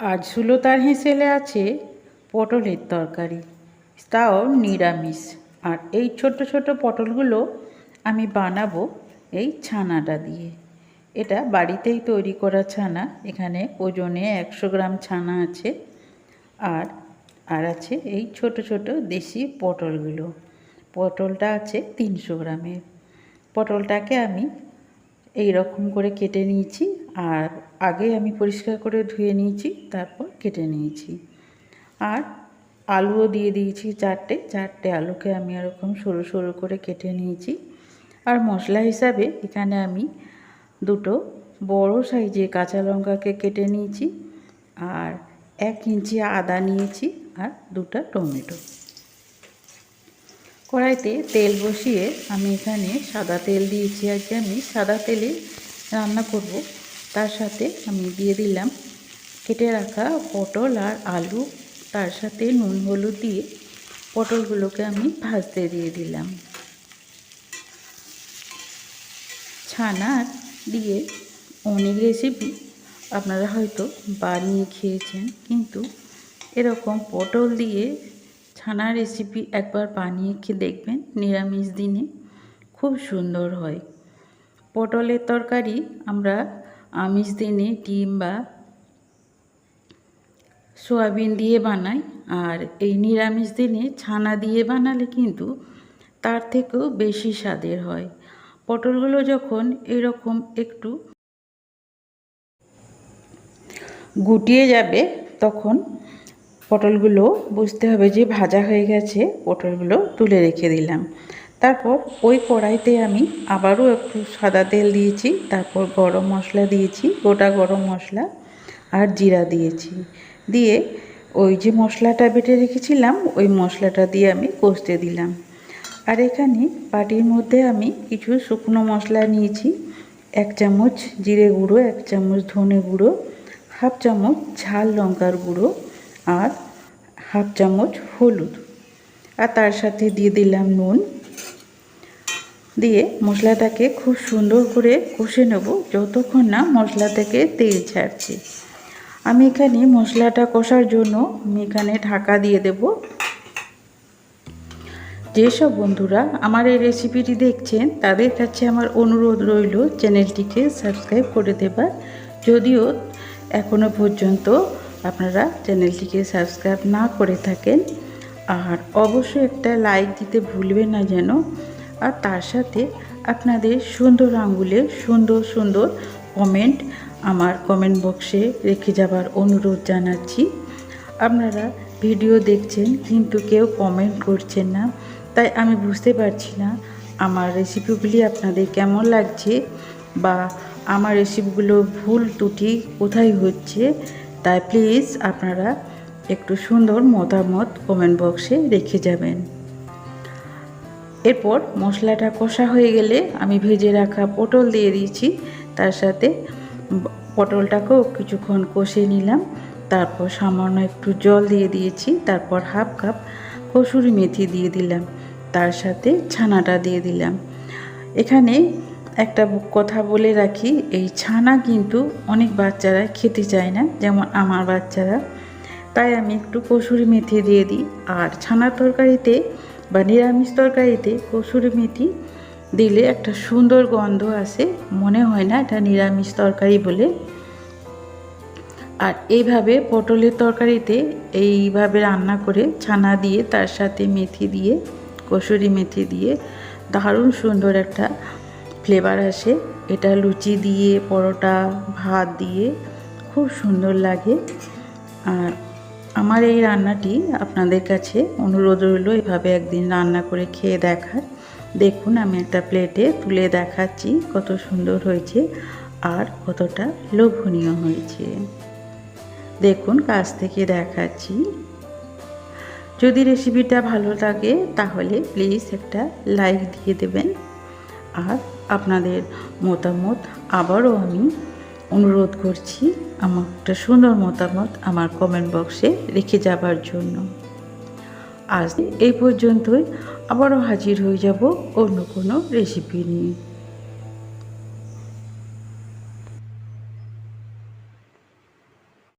আজ সুলতার হেঁসেলে আছে পটলের তরকারি। তাও নিরামিষ। আর এই ছোট ছোট পটলগুলো আমি বানাবো এই ছানাটা দিয়ে। এটা বাড়িতেই তৈরি করা ছানা। এখানে ওজনে একশো গ্রাম ছানা আছে। আর আর আছে এই ছোট ছোট দেশি পটলগুলো। পটলটা আছে তিনশো গ্রামের। পটলটাকে আমি এই রকম করে কেটে নিয়েছি। আর আগে আমি পরিষ্কার করে ধুয়ে নিয়েছি, তারপর কেটে নিয়েছি। আর আলুও দিয়ে দিয়েছি চারটে চারটে আলুকে আমি এরকম সরু সরু করে কেটে নিয়েছি। আর মশলা হিসাবে এখানে আমি দুটো বড় সাইজে কাঁচা লঙ্কাকে কেটে নিয়েছি আর এক ইঞ্চি আদা নিয়েছি আর দুটো টমেটো। কড়াইতে তেল বসিয়ে আমি এখানে সাদা তেল দিয়েছি। আজকে আমি সাদা তেলে রান্না করব তার সাথে আমি দিয়ে দিলাম কেটে রাখা পটল আর আলু। তার সাথে নুন, হলুদ দিয়ে পটলগুলোকে আমি ভাজতে দিয়ে দিলাম। ছানার দিয়ে অনেক রেসিপি আপনারা হয়তো বানিয়ে খেয়েছেন, কিন্তু এরকম পটল দিয়ে ছানা রেসিপি একবার বানিয়ে খেয়ে দেখবেন নিরামিষ দিনে খুব সুন্দর হয়। পটলের তরকারি আমরা আমিষ দিনে ডিম বা সোয়াবিন দিয়ে বানাই। আর এই নিরামিষ দিনে ছানা দিয়ে বানালে কিন্তু তার থেকেও বেশি স্বাদের হয়। পটলগুলো যখন এরকম একটু গুটিয়ে যাবে, তখন পটলগুলো বুঝতে হবে যে ভাজা হয়ে গেছে। পটলগুলো তুলে রেখে দিলাম। তারপর ওই কড়াইতে আমি আবারও একটু সাদা তেল দিয়েছি, তারপর গরম মশলা দিয়েছি, গোটা গরম মশলা আর জিরা দিয়েছি। দিয়ে ওই যে মশলাটা বেটে রেখেছিলাম, ওই মশলাটা দিয়ে আমি কষতে দিলাম। আর এখানে বাটির মধ্যে আমি কিছু শুকনো মশলা নিয়েছি, এক চামচ জিরে গুঁড়ো, এক চামচ ধনে গুঁড়ো, হাফ চামচ ঝাল লঙ্কার গুঁড়ো আর হাফ চামচ হলুদ। আর তার সাথে দিয়ে দিলাম নুন। দিয়ে মশলাটাকে খুব সুন্দর করে কষে নেব। যতক্ষণ না মশলা থেকে তেল ছাড়ছে। আমি এখানে মশলাটা কষার জন্য আমি এখানে ঢাকা দিয়ে দেব। যেসব বন্ধুরা আমার এই রেসিপিটি দেখছেন, তাদের কাছে আমার অনুরোধ রইল চ্যানেলটিকে সাবস্ক্রাইব করে দেবার। যদিও এখনও পর্যন্ত আপনারা চ্যানেলটিকে সাবস্ক্রাইব না করে থাকেন আর অবশ্যই একটা লাইক দিতে ভুলবেন না যেন। আর তার সাথে আপনাদের সুন্দর আঙ্গুলে সুন্দর সুন্দর কমেন্ট আমার কমেন্ট বক্সে রেখে যাবার অনুরোধ জানাচ্ছি। আপনারা ভিডিও দেখছেন কিন্তু কেউ কমেন্ট করছেন না। তাই আমি বুঝতে পারছি না আমার রেসিপিগুলি আপনাদের কেমন লাগছে বা আমার রেসিপিগুলো ভুল ত্রুটি কোথায় হচ্ছে। তাই প্লিজ আপনারা একটু সুন্দর মতামত কমেন্ট বক্সে রেখে যাবেন। এরপর মশলাটা কষা হয়ে গেলে আমি ভেজে রাখা পটল দিয়ে দিয়েছি। তার সাথে পটলটাকেও কিছুক্ষণ কষে নিলাম। তারপর সামান্য একটু জল দিয়ে দিয়েছি। তারপর হাফ কাপ কসুরি মেথি দিয়ে দিলাম। তার সাথে ছানাটা দিয়ে দিলাম। এখানে একটা কথা বলে রাখি, এই ছানা কিন্তু অনেক বাচ্চারা খেতে চায় না। যেমন আমার বাচ্চারা। তাই আমি একটু কসুরি মেথি দিয়ে দিই। আর ছানার তরকারিতে বা নিরামিষ তরকারিতে কসুরি মেথি দিলে একটা সুন্দর গন্ধ আসে। মনে হয় না এটা নিরামিষ তরকারি বলে। আর এইভাবে পটলের তরকারিতে এইভাবে রান্না করে ছানা দিয়ে তার সাথে মেথি দিয়ে, কসুরি মেথি দিয়ে দারুণ সুন্দর একটা ফ্লেভার আসে। এটা লুচি দিয়ে, পরোটা, ভাত দিয়ে খুব সুন্দর লাগে। আর আমার এই রান্নাটি আপনাদের কাছে অনুরোধ রইল, এভাবে একদিন রান্না করে খেয়ে দেখার। দেখুন, আমি একটা প্লেটে তুলে দেখাচ্ছি কত সুন্দর হয়েছে আর কতটা লোভনীয় হয়েছে। দেখুন, কাছ থেকে দেখাচ্ছি। যদি রেসিপিটা ভালো লাগে, তাহলে প্লিজ একটা লাইক দিয়ে দেবেন। আর আপনাদের মতামত আবারও আমি অনুরোধ করছি আমার একটা সুন্দর মতামত আমার কমেন্ট বক্সে রেখে যাবার জন্য। আজ এই পর্যন্তই। আবারও হাজির হয়ে যাব অন্য কোনো রেসিপি নিয়ে।